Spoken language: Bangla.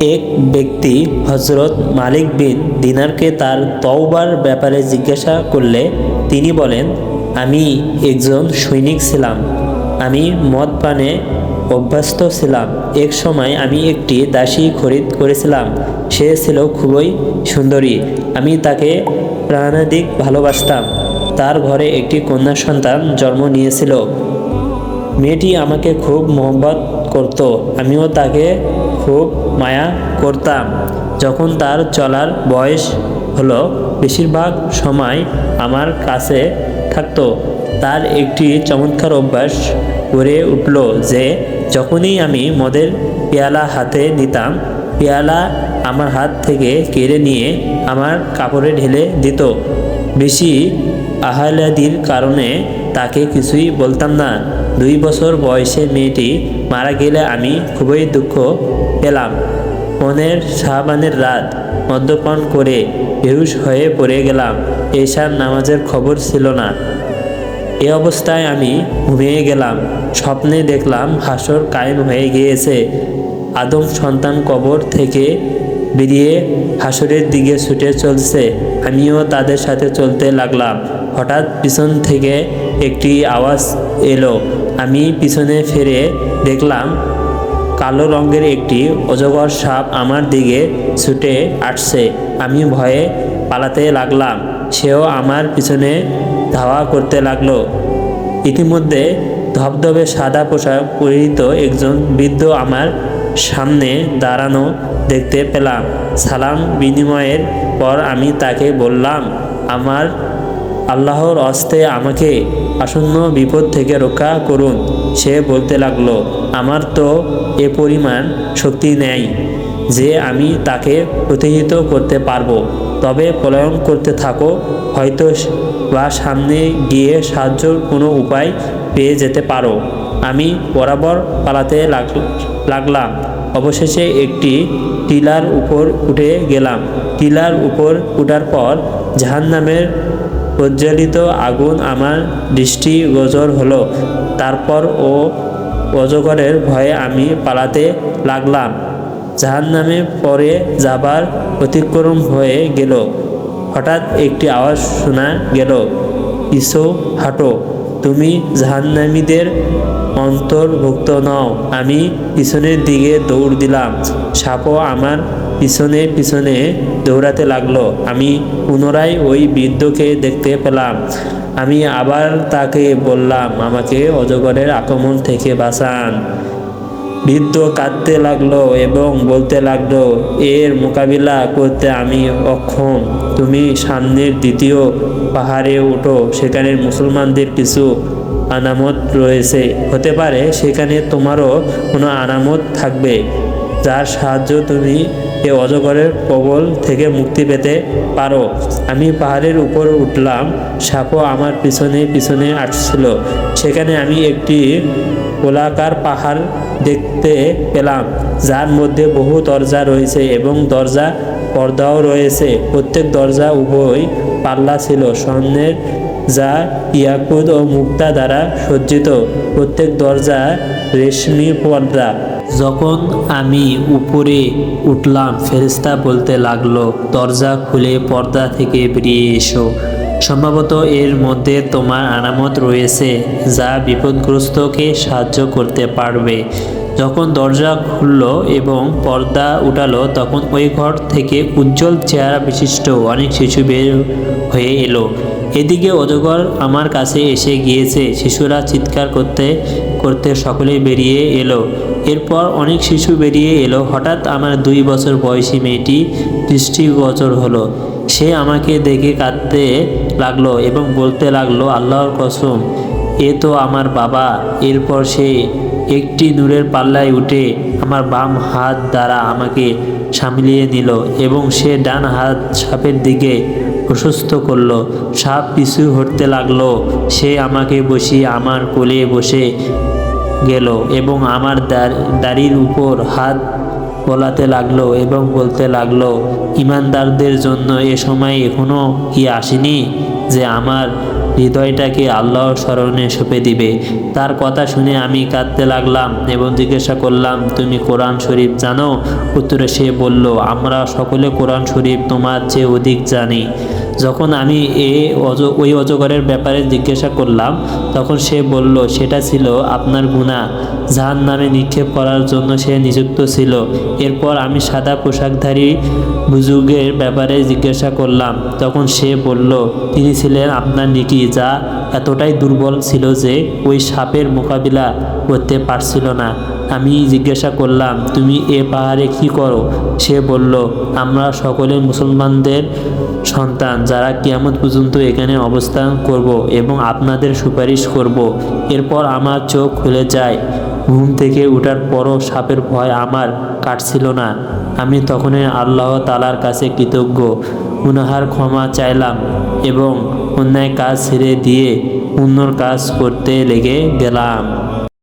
এক ব্যক্তি হজরত মালিক বিন দিনারকে তার তওবার ব্যাপারে জিজ্ঞাসা করলে তিনি বলেন, আমি একজন সৈনিক ছিলাম। আমি মদ পানে অভ্যস্ত ছিলাম। এক সময় আমি একটি দাসী খরিদ করেছিলাম। সে ছিল খুবই সুন্দরী। আমি তাকে প্রাণাধিক ভালোবাসতাম। তার ঘরে একটি কন্যা সন্তান জন্ম নিয়েছিল। মেয়েটি আমাকে খুব মোহব্বত করত। আমিও তাকে খুব মায়া করতাম। যখন তার চলার বয়স হলো, বেশিরভাগ সময় আমার কাছে থাকতো। তার একটি চমৎকার অভ্যাস গড়ে উঠল যে, যখনই আমি মদের পেয়ালা হাতে নিতাম, পেয়ালা আমার হাত থেকে কেড়ে নিয়ে আমার কাপড়ে ঢেলে দিত। বেশি আহ্লাদির কারণে তাকে কিছুই বলতাম না। দুই বছর বয়সে মেয়েটি মারা গেলে আমি খুবই দুঃখ পেলাম। মনের শাহবানের রাত মদ্যপান করে বেহুশ হয়ে পড়ে গেলাম। এশার নামাজের খবর ছিল না। এ অবস্থায় আমি ঘুমিয়ে গেলাম। স্বপ্নে দেখলাম হাসর কায়েম হয়ে গিয়েছে। আদম সন্তান কবর থেকে বেরিয়ে হাসরের দিকে ছুটে চলছে। আমিও তাদের সাথে চলতে লাগলাম। হঠাৎ পিছন থেকে একটি আওয়াজ এলো। আমি পিছনে ফিরে দেখলাম কালো রঙের একটি অজগর সাপ আমার দিকে ছুটে আসছে। আমি ভয়ে পালাতে লাগলাম। সেও আমার পিছনে ধাওয়া করতে লাগল। ইতিমধ্যে ধবধবে সাদা পোশাক পরিহিত একজন বৃদ্ধ আমার সামনে দাঁড়ানো দেখতে পেলাম। সালাম বিনিময়ের পর আমি তাকে বললাম, আমার আল্লাহর অস্তে আমাকে আসন্ন বিপদ থেকে রক্ষা করুন। সে বলতে লাগল আমার তো এ পরিমাণ শক্তি নেই যে আমি তাকে প্রতিহিত করতে পারব। তবে পলায়ন করতে থাকো, হয়তো বা সামনে গিয়ে সাহায্যর কোনো উপায় পেয়ে যেতে পারো। আমি বরাবর পালাতে লাগ- লাগলাম। অবশেষে একটি টিলার উপর উঠে গেলাম। টিলার উপর উঠার পর জাহান্নামের প্রজ্বলিত আগুন আমার দৃষ্টি গোচর হলো। তারপর ও অজগরের ভয়ে আমি পালাতে লাগলাম। জাহান্নামে পরে যাবার অতিক্রম হয়ে গেল। হঠাৎ একটি আওয়াজ শোনা গেল, ইসো, হাঁটো। তুমি জাহান্নামীদের অন্তর্ভুক্ত নও। আমি পিছনের দিকে দৌড় দিলাম। সাপও আমার পিছনে পিছনে দৌড়াতে লাগল। আমি পুনরায় ওই বৃদ্ধকে দেখতে পেলাম। আমি আবার তাকে বললাম, আমাকে অজগরের আক্রমণ থেকে বাঁচান। বৃদ্ধ কাঁদতে লাগল এবং বলতে লাগল, এর মোকাবিলা করতে আমি অক্ষম। তুমি সামনের দ্বিতীয় পাহাড়ে ওঠো সেখানে মুসলমানদের কিছু আনামত রয়েছে। হতে পারে সেখানে তোমারও কোনো আনামত থাকবে। যার সাহায্য তুমি এ অজগরের কবল থেকে মুক্তি পেতে পারো। আমি পাহাড়ের উপর উঠলাম, সাপও আমার পিছনে পিছনে আসছিল। সেখানে আমি একটি গোলাকার পাহাড় দেখতে পেলাম, যার মধ্যে বহু দরজা রয়েছে এবং দরজা পর্দাও রয়েছে। প্রত্যেক দরজা উভয় পাল্লা ছিল স্বর্ণের যা ইয়াকুদ ও মুক্তা দ্বারা সজ্জিত। প্রত্যেক দরজা রেশমি পর্দা। যখন আমি উপরে উঠলাম ফেরিস্তা বলতে লাগল, দরজা খুলে পর্দা থেকে বেরিয়ে এসো। সম্ভবত এর মধ্যে তোমার আনামত রয়েছে, যা বিপদগ্রস্তকে সাহায্য করতে পারবে। যখন দরজা খুলল এবং পর্দা উঠালো, তখন ওই ঘর থেকে উজ্জ্বল চেহারা বিশিষ্ট অনেক শিশু বের হয়ে এলো। এদিকে অজগর আমার কাছে এসে গিয়েছে। শিশুরা চিৎকার করতে করতে সকলেই বেরিয়ে এলো। এরপর অনেক শিশু বেরিয়ে এলো। হঠাৎ আমার দুই বছর বয়সী মেয়েটি দৃষ্টিগোচর হলো। সে আমাকে দেখে কাঁদতে লাগল এবং বলতে লাগল, আল্লাহর কসম, এ তো আমার বাবা। এরপর সে একটি নূরের পাল্লায় উঠে আমার বাম হাত দ্বারা আমাকে সামলিয়ে নিল এবং সে ডান হাত সাপের দিকে প্রশস্ত করল, সাপ পিছু হটতে লাগল। সে আমাকে বসিয়ে আমার কোলে বসে গেল এবং আমার দাড়- দাড়ির উপর হাত বলাতে লাগল এবং বলতে লাগল, ইমানদারদের জন্য এ সময় এখনও কি আসেনি যে আমার হৃদয়টাকে আল্লাহর স্মরণে সঁপে দিবে। তার কথা শুনে আমি কাঁদতে লাগলাম এবং জিজ্ঞাসা করলাম, তুমি কোরআন শরীফ জানো? উত্তরে সে বলল, আমরা সকলে কোরআন শরীফ তোমার চেয়ে অধিক জানি। যখন আমি এ অজ, ওই অজগরের ব্যাপারে জিজ্ঞাসা করলাম, তখন সে বলল, সেটা ছিল আপনার গুণা জাহান নামে নিক্ষেপ করার জন্য সে নিযুক্ত ছিল। এরপর আমি সাদা পোশাকধারী বুজুগের ব্যাপারে জিজ্ঞাসা করলাম। তখন সে বলল, তিনি ছিলেন আপনার নিকি, যা এতটাই দুর্বল ছিল যে ওই সাপের মোকাবিলা করতে পারছিল না। আমি জিজ্ঞাসা করলাম, তুমি এ পাহাড়ে কি করো? সে বলল, আমরা সকলে মুসলমানদের সন্তান, যারা কিয়ামত পর্যন্ত এখানে অবস্থান করব এবং আপনাদের সুপারিশ করব। এরপর আমার চোখ খুলে যায়। ঘুম থেকে ওঠার পরও সাপের ভয় আমার কাটছিল না। আমি তখনই আল্লাহ তালার কাছে কৃতজ্ঞ। গুনাহার ক্ষমা চাইলাম এবং অন্যায় কাজ ছেড়ে দিয়ে অন্যর কাজ করতে লেগে গেলাম।